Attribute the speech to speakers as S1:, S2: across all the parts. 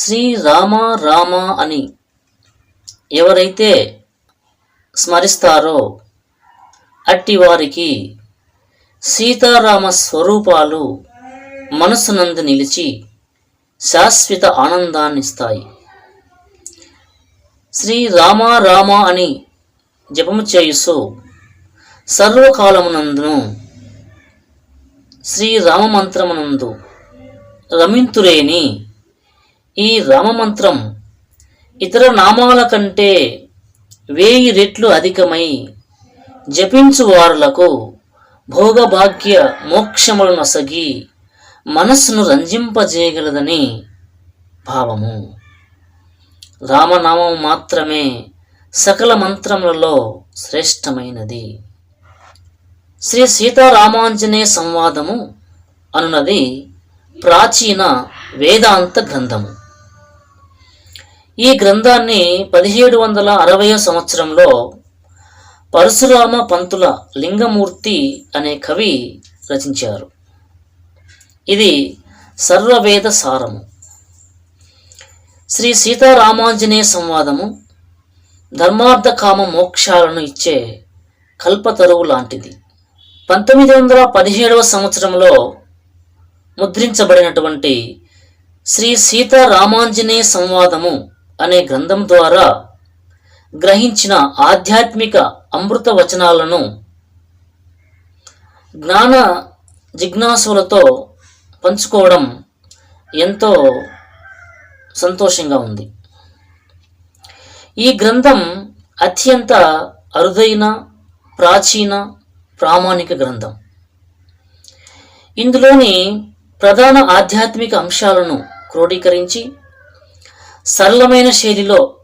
S1: శ్రీ రామ రామ అని ఎవరైతే స్మరిస్తారో అట్టి వారికి సీతారామ స్వరూపాలు మనసునందు నిలిచి శాశ్వత ఆనందాన్నిస్తాయి. శ్రీ రామ రామ అని జపము చేయుసు సర్వకాలమునందును శ్రీ రామమంత్రమునందు రమింతురేని ఈ రామమంత్రం ఇతర నామాల కంటే వేయి రెట్లు అధికమై జపించు వారులకు భోగభాగ్య మోక్షములను నొసగి మనస్సును రంజింపజేయగలదని భావము. రామనామం మాత్రమే సకల మంత్రములలో శ్రేష్టమైనది. శ్రీ సీతారామాంజనేయ సంవాదము అనునది ప్రాచీన వేదాంత గ్రంథము. ఈ గ్రంథాన్ని పదిహేడు వందల అరవై సంవత్సరంలో పరశురామ పంతుల లింగమూర్తి అనే కవి రచించారు. ఇది సర్వవేద సారము. శ్రీ సీతారామాంజనేయ సంవాదము ధర్మార్థకామ మోక్షాలను ఇచ్చే కల్పతరువు లాంటిది. పంతొమ్మిది వందల పదిహేడవ సంవత్సరంలో ముద్రించబడినటువంటి శ్రీ సీతారామాంజనేయ సంవాదము అనే గ్రంథం ద్వారా గ్రహించిన ఆధ్యాత్మిక అమృత వచనాలను జ్ఞాన జిజ్ఞాసులతో పంచుకోవడం ఎంతో సంతోషంగా ఉంది. ఈ గ్రంథం అత్యంత అరుదైన ప్రాచీన ప్రామాణిక గ్రంథం. ఇందులోని ప్రధాన ఆధ్యాత్మిక అంశాలను క్రోడీకరించి సరళమైన శైలిలో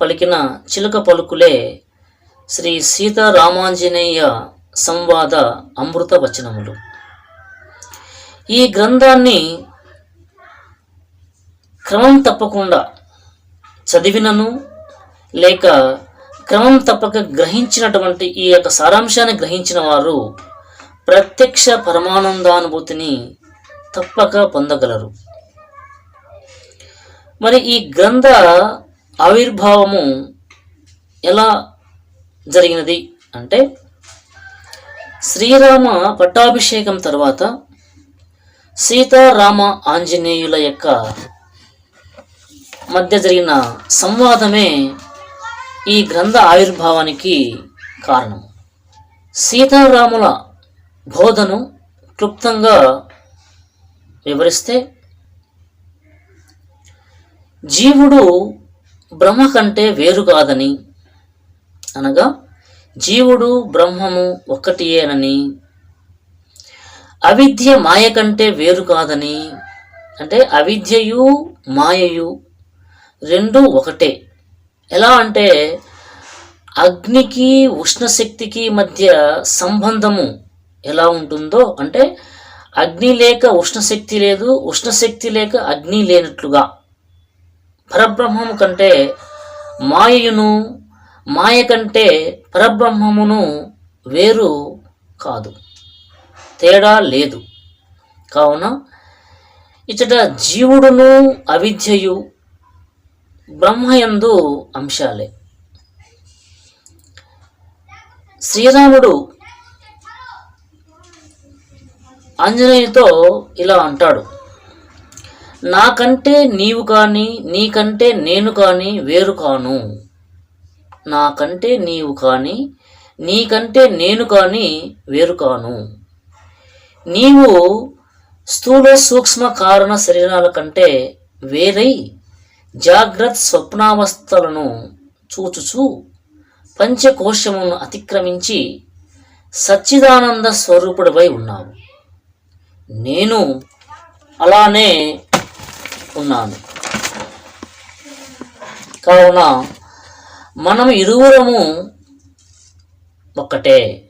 S1: పలికిన చిలుక పలుకులే శ్రీ సీతారామాంజనేయ సంవాద అమృత వచనములు. ఈ గ్రంథాన్ని క్రమం తప్పకుండా చదివినను లేక క్రమం తప్పక గ్రహించినటువంటి ఈ యొక్క సారాంశాన్ని గ్రహించిన వారు ప్రత్యక్ష పరమానందానుభూతిని తప్పక పొందగలరు. మరి ఈ గ్రంథ ఆవిర్భావము ఎలా జరిగినది అంటే శ్రీరామ పట్టాభిషేకం తర్వాత సీతారామ ఆంజనేయుల యొక్క మధ్య జరిగిన సంవాదమే ఈ గ్రంథ ఆవిర్భావానికి కారణం. సీతారాముల బోధను క్లుప్తంగా వివరిస్తే జీవుడు బ్రహ్మ కంటే వేరు కాదని అనగా జీవుడు బ్రహ్మము ఒక్కటియేనని అవిద్య మాయ కంటే వేరు కాదని అంటే అవిద్యయు మాయయు రెండు ఒకటే. ఎలా అంటే అగ్నికి ఉష్ణశక్తికి మధ్య సంబంధము ఎలా ఉంటుందో అంటే అగ్ని లేక ఉష్ణశక్తి లేదు ఉష్ణశక్తి లేక అగ్ని లేనట్లుగా. పరబ్రహ్మము కంటే మాయయును మాయ కంటే పరబ్రహ్మమును వేరు కాదు. తేడా లేదు. కావున ఇచ్చట జీవుడును అవిద్యయు బ్రహ్మయందు అంశాలే. శ్రీరాముడు ఆంజనేయుతో ఇలా అంటాడు. నాకంటే నీవు కానీ నీకంటే నేను కానీ వేరు కాను. నాకంటే నీవు కానీ నీకంటే నేను కానీ వేరు కాను. నీవు స్థూల సూక్ష్మ కారణ శరీరాల కంటే వేరై జాగ్రత్త స్వప్నావస్థలను చూచుచూ పంచకోశమును అతిక్రమించి సచ్చిదానంద స్వరూపుడివై ఉన్నావు. నేను అలానే ఉన్నాను కావున మనం ఇరువురము ఒక్కటే.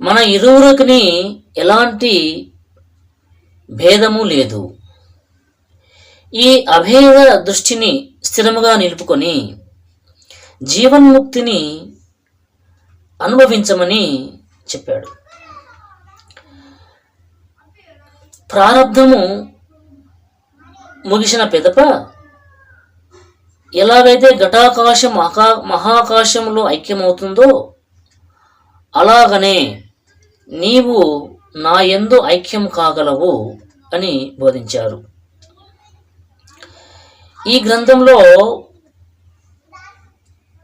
S1: మన ఇరువురికి ఎలాంటి భేదము లేదు. ఈ అభేద దృష్టిని స్థిరముగా నిలుపుకొని జీవన్ముక్తిని అనుభవించమని చెప్పాడు. ప్రారంధము ముగిసిన పెదప ఎలాగైతే ఘటాకాశం మహా మహాకాశంలో ఐక్యమవుతుందో అలాగనే నీవు నా ఎందు ఐక్యం కాగలవు అని బోధించారు. ఈ గ్రంథంలో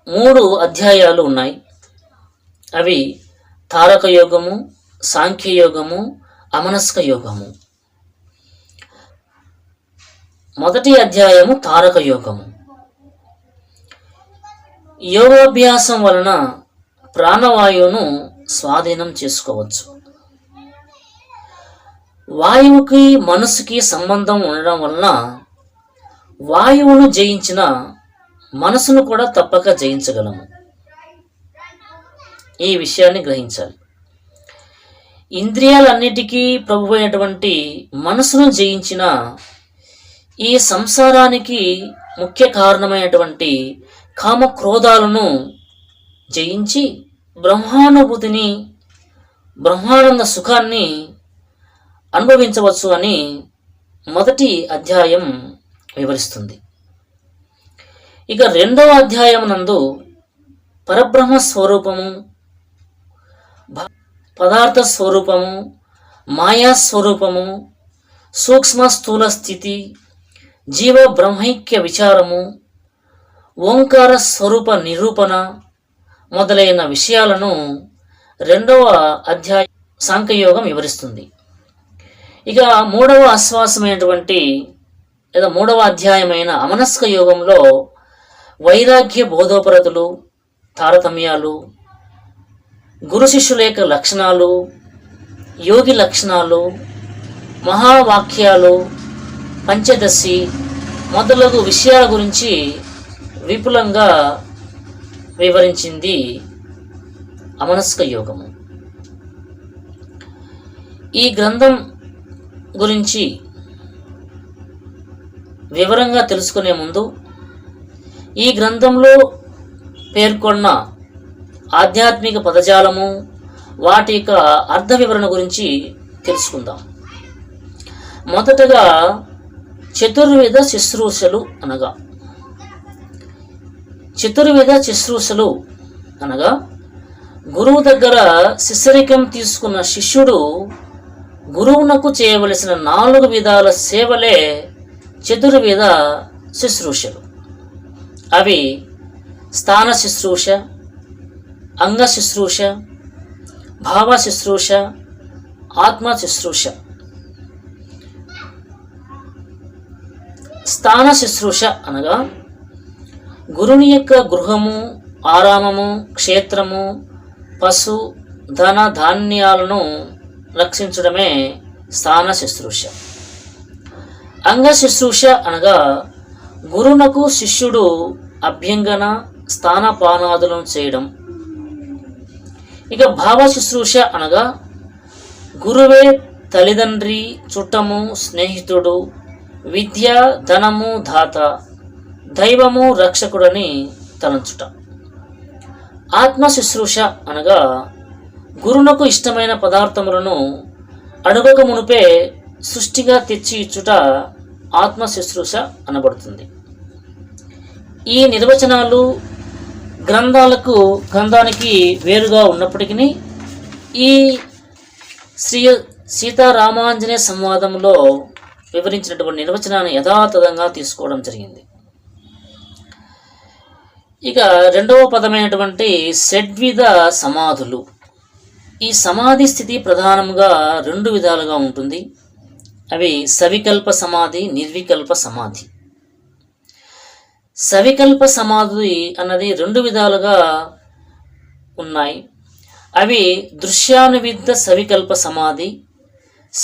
S1: మూడు అధ్యాయాలు ఉన్నాయి. అవి తారక యోగము సాంఖ్యయోగము అమనస్క యోగము. మొదటి అధ్యాయము తారక యోగము. యోగాభ్యాసం వలన ప్రాణవాయువును స్వాధీనం చేసుకోవచ్చు. వాయువుకి మనసుకి సంబంధం ఉండడం వలన వాయువును జయించిన మనసును కూడా తప్పక జయించగలము. ఈ విషయాన్ని గ్రహించాలి. ఇంద్రియాలన్నిటికీ ప్రభు అయినటువంటి మనసును జయించిన ఈ సంసారానికి ముఖ్య కారణమైనటువంటి కామ క్రోధాలను జయించి బ్రహ్మానుభూతిని బ్రహ్మానంద సుఖాన్ని అనుభవించవచ్చు అని మొదటి అధ్యాయం వివరిస్తుంది. ఇక రెండవ అధ్యాయం నందు పరబ్రహ్మ స్వరూపము పదార్థ స్వరూపము మాయా స్వరూపము సూక్ష్మ స్థూల స్థితి జీవ బ్రహ్మైక్య విచారము ఓంకార స్వరూప నిరూపణ మొదలైన విషయాలను రెండవ అధ్యాయ సాంఖ్యయోగం వివరిస్తుంది. ఇక మూడవ ఆశ్వాసమైనటువంటి లేదా మూడవ అధ్యాయమైన అమనస్క యోగంలో వైరాగ్య బోధోపరతులు తారతమ్యాలు గురు శిష్యుల యొక్క లక్షణాలు యోగి లక్షణాలు మహావాక్యాలు పంచదశి మొదలగు విషయాల గురించి విపులంగా వివరించింది అమనస్క యోగము. ఈ గ్రంథం గురించి వివరంగా తెలుసుకునే ముందు ఈ గ్రంథంలో పేర్కొన్న ఆధ్యాత్మిక పదజాలము వాటి యొక్క అర్థ వివరణ గురించి తెలుసుకుందాం. మొదటగా చతుర్వేద శుశ్రూషలు అనగా. చతుర్వేద శుశ్రూషలు అనగా గురువు దగ్గర శిష్యరికం తీసుకున్న శిష్యుడు గురువునకు చేయవలసిన నాలుగు విధాల సేవలే చతుర్వేద శుశ్రూషలు. అవి స్థాన శుశ్రూష అంగ శుశ్రూష భావ శుశ్రూష ఆత్మ శుశ్రూష. స్థాన శుశ్రూష అనగా గురుని యొక్క గృహము ఆరామము క్షేత్రము పశు ధన ధాన్యాలను రక్షించడమే స్థాన శుశ్రూష. అంగ శుశ్రూష అనగా గురునకు శిష్యుడు అభ్యంగన స్థానపానాదులను చేయడం. ఇక భావ శుశ్రూష అనగా గురువే తల్లిదండ్రి చుట్టము స్నేహితుడు విద్య ధనము దాత దైవము రక్షకుడని తలంచుట. ఆత్మ శుశ్రూష అనగా గురునకు ఇష్టమైన పదార్థములను అడుగక మునుపే సృష్టిగా తెచ్చి ఇచ్చుట ఆత్మ శుశ్రూష అనబడుతుంది. ఈ నిర్వచనాలు గ్రంథాలకు గ్రంథానికి వేరుగా ఉన్నప్పటికీ ఈ శ్రీ సీతారామాంజనేయ సంవాదంలో వివరించినటువంటి నిర్వచనాన్ని యథాతథంగా తీసుకోవడం జరిగింది. ఇక రెండవ పదమైనటువంటి షడ్విధ సమాధులు. ఈ సమాధి స్థితి ప్రధానంగా రెండు విధాలుగా ఉంటుంది. అవి సవికల్ప సమాధి నిర్వికల్ప సమాధి. సవికల్ప సమాధి అన్నది రెండు విధాలుగా ఉన్నాయి. అవి దృశ్యానువిద్ద సవికల్ప సమాధి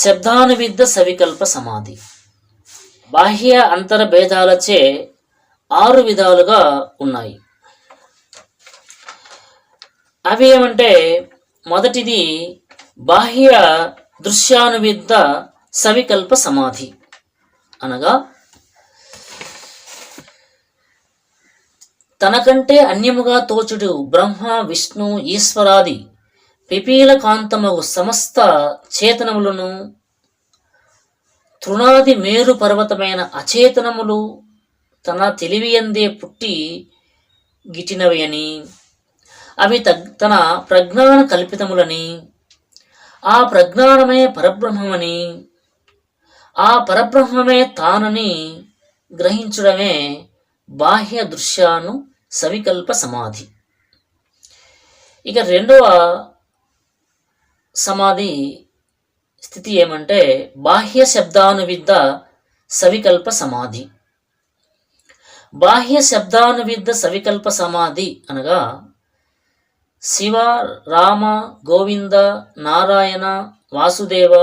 S1: శబ్దానువిద్ద సవికల్ప సమాధి. బాహ్య అంతర భేదాలచే ఆరు విధాలుగా ఉన్నాయి. అవి ఏమంటే మొదటిది బాహ్య దృశ్యానువిద్ద సవికల్ప సమాధి. అనగా తనకంటే అన్యముగా తోచుడు బ్రహ్మ విష్ణు ఈశ్వరాది పిపీల కాంతమగు సమస్త చేతనములను తృణాది మేరు పర్వతమైన అచేతనములు తన తెలివియందే పుట్టి గిటినవి అని అవి తగ్ తన ప్రజ్ఞాన కల్పితములని ఆ ప్రజ్ఞానమే పరబ్రహ్మమని ఆ పరబ్రహ్మమే తానని గ్రహించడమే బాహ్య దృశ్యాను సవికల్ప సమాధి. ఇక రెండవ సమాధి స్థితి ఏమంటే బాహ్య శబ్దానువిద్ద సవికల్ప సమాధి. బాహ్య శబ్దానువిద్ద సవికల్ప సమాధి అనగా శివ రామ గోవింద నారాయణ వాసుదేవ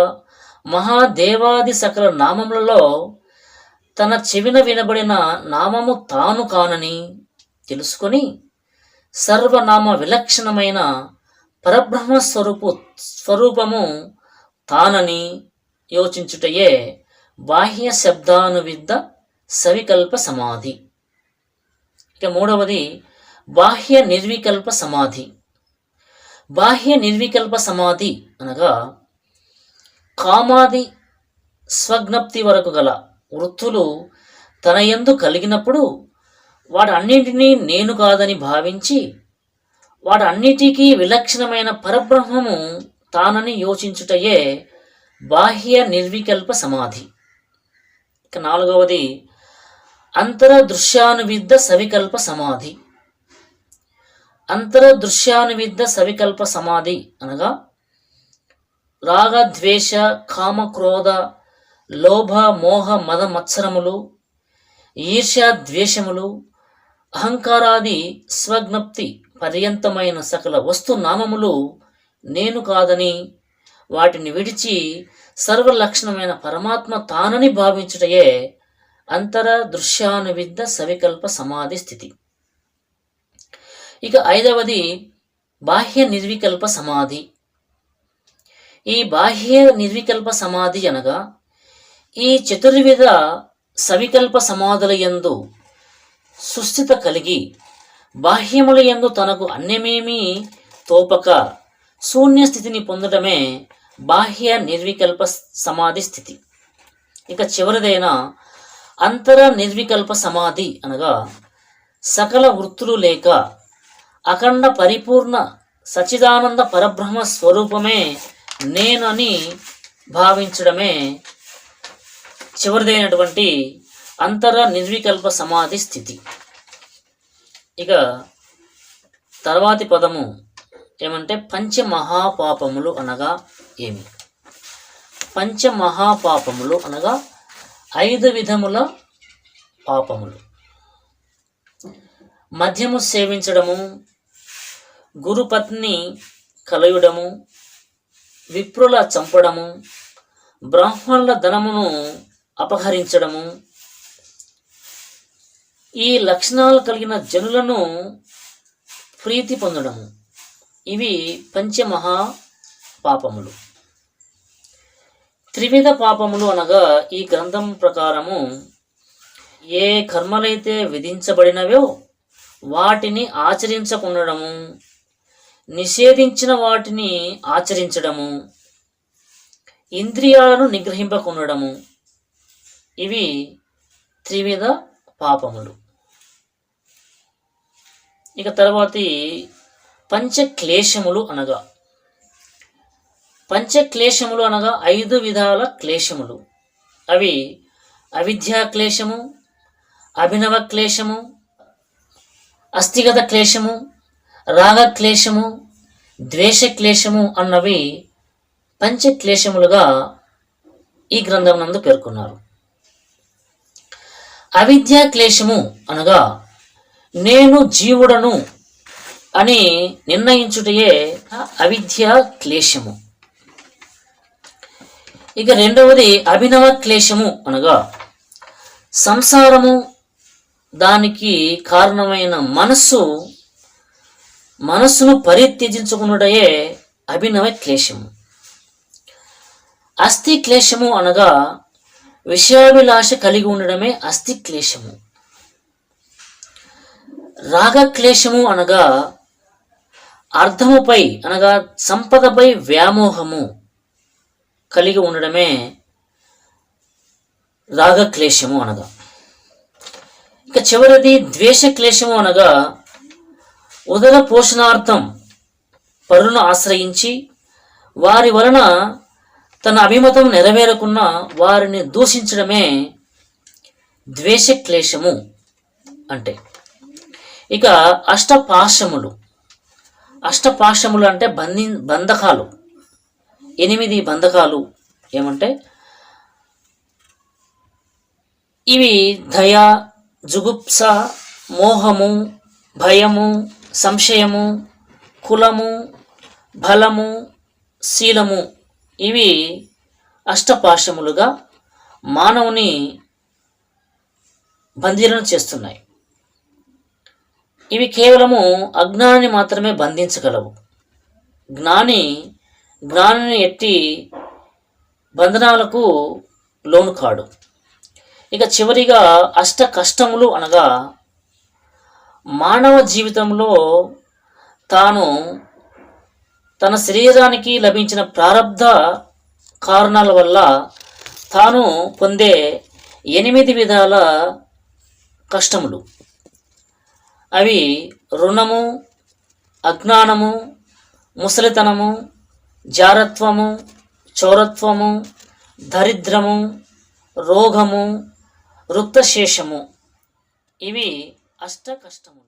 S1: మహాదేవాది సకల నామములలో తన చెవిన వినబడిన నామము తాను కానని తెలుసుకొని సర్వనామ విలక్షణమైన పరబ్రహ్మ స్వరూపు స్వరూపము తానని యోచించుటయే బాహ్య శబ్దానువిద్ద సవికల్ప సమాధి. ఇక మూడవది బాహ్య నిర్వికల్ప సమాధి. బాహ్య నిర్వికల్ప సమాధి అనగా కామాది స్వజ్ఞప్తి వరకు గల వృత్తులు తన ఎందు కలిగినప్పుడు వాటన్నింటినీ నేను కాదని భావించి వాటన్నిటికీ విలక్షణమైన పరబ్రహ్మము తానని యోచించుటయే బాహ్య నిర్వికల్ప సమాధి. ఇక నాలుగవది అంతరదృశ్యానువిద్ద సవికల్ప సమాధి. అంతరదృశ్యానువిద్ద సవికల్ప సమాధి అనగా రాగ ద్వేష కామ క్రోధ లోభ మోహ మద మత్సరములు ఈర్ష్య ద్వేషములు అహంకారాది స్వజ్ఞప్తి పర్యంతమైన సకల వస్తు నామములు నేను కాదని వాటిని విడిచి సర్వలక్షణమైన పరమాత్మ తానని భావించుటయే అంతర దృశ్యానువిద్ద సవికల్ప సమాధి స్థితి. ఇక ఐదవది బాహ్య నిర్వికల్ప సమాధి. ఈ బాహ్య నిర్వికల్ప సమాధి అనగా ఈ చతుర్విధ సవికల్ప సమాధుల యందు సుస్థిత కలిగి బాహ్యముల యందు తనకు అన్యమేమీ తోపక శూన్య స్థితిని పొందడమే బాహ్య నిర్వికల్ప సమాధి స్థితి. ఇక చివరిదైన అంతర నిర్వికల్ప సమాధి అనగా సకల వృత్తులు లేక అఖండ పరిపూర్ణ సచిదానంద పరబ్రహ్మ స్వరూపమే నేనని భావించడమే చివరిదైనటువంటి అంతర నిర్వికల్ప సమాధి స్థితి. ఇక తర్వాతి పదము ఏమంటే పంచమహాపాపములు అనగా ఏమి? పంచమహాపాపములు అనగా ఐదు విధముల పాపములు. మద్యము సేవించడము గురుపత్ని కలయుడము విప్రుల చంపడము బ్రాహ్మణుల ధనమును అపహరించడము ఈ లక్షణాలు కలిగిన జనులను ప్రీతి పొందడము. ఇవి పంచమహా పాపములు. త్రివిధ పాపములు అనగా ఈ గ్రంథం ప్రకారము ఏ కర్మలైతే విధించబడినవో వాటిని ఆచరించకుండడము నిషేధించిన వాటిని ఆచరించడము ఇంద్రియాలను నిగ్రహింపకుండడము. ఇవి త్రివిధ పాపములు. ఇక తర్వాతి పంచక్లేశములు అనగా. పంచక్లేశములు అనగా ఐదు విధాల క్లేశములు. అవి అవిద్యా క్లేశము అభినవ క్లేశము అస్థిగత క్లేశము రాగ ద్వేషక్లేశము ద్వేష అన్నవి పంచక్లేశములుగా ఈ గ్రంథం నందు పేర్కొన్నారు. అవిద్యా క్లేశము అనగా నేను జీవుడను అని నిర్ణయించుటయే అవిద్య క్లేశము. ఇక రెండవది అభినవ క్లేశము అనగా సంసారము దానికి కారణమైన మనస్సు మనస్సును పరిత్యజించుకున్నటయే అభినవ క్లేశము. అస్థి క్లేశము అనగా విషయాభిలాష కలిగి ఉండడమే అస్థి క్లేశము. రాగక్లేశము అనగా అర్థముపై అనగా సంపదపై వ్యామోహము కలిగి ఉండడమే రాగక్లేశము అనగా. ఇక చివరిది ద్వేషక్లేశము అనగా ఉదర పోషణార్థం పరులను ఆశ్రయించి వారి వలన తన అభిమతం నెరవేరకున్న వారిని దూషించడమే ద్వేషక్లేశము అంటే. ఇక అష్టపాశములు. అష్టపాశములు అంటే బంధి బంధకాలు. ఎనిమిది బంధకాలు ఏమంటే ఇవి దయ జుగుప్స మోహము భయము సంశయము కులము బలము శీలము. ఇవి అష్టపాశములుగా మానవుని బందీలను చేస్తున్నాయి. ఇవి కేవలము అజ్ఞానాన్ని మాత్రమే బంధించగలవు. జ్ఞాని జ్ఞానిని ఎట్టి బంధనాలకు లోను కాడు. ఇక చివరిగా అష్ట కష్టములు అనగా మానవ జీవితంలో తాను తన శరీరానికి లభించిన ప్రారంధ కారణాల వల్ల తాను పొందే ఎనిమిది విధాల కష్టములు. అవి రుణము అజ్ఞానము ముసలితనము జారత్వము చౌరత్వము దరిద్రము రోగము రుక్తశేషము ఇవి అష్ట కష్టము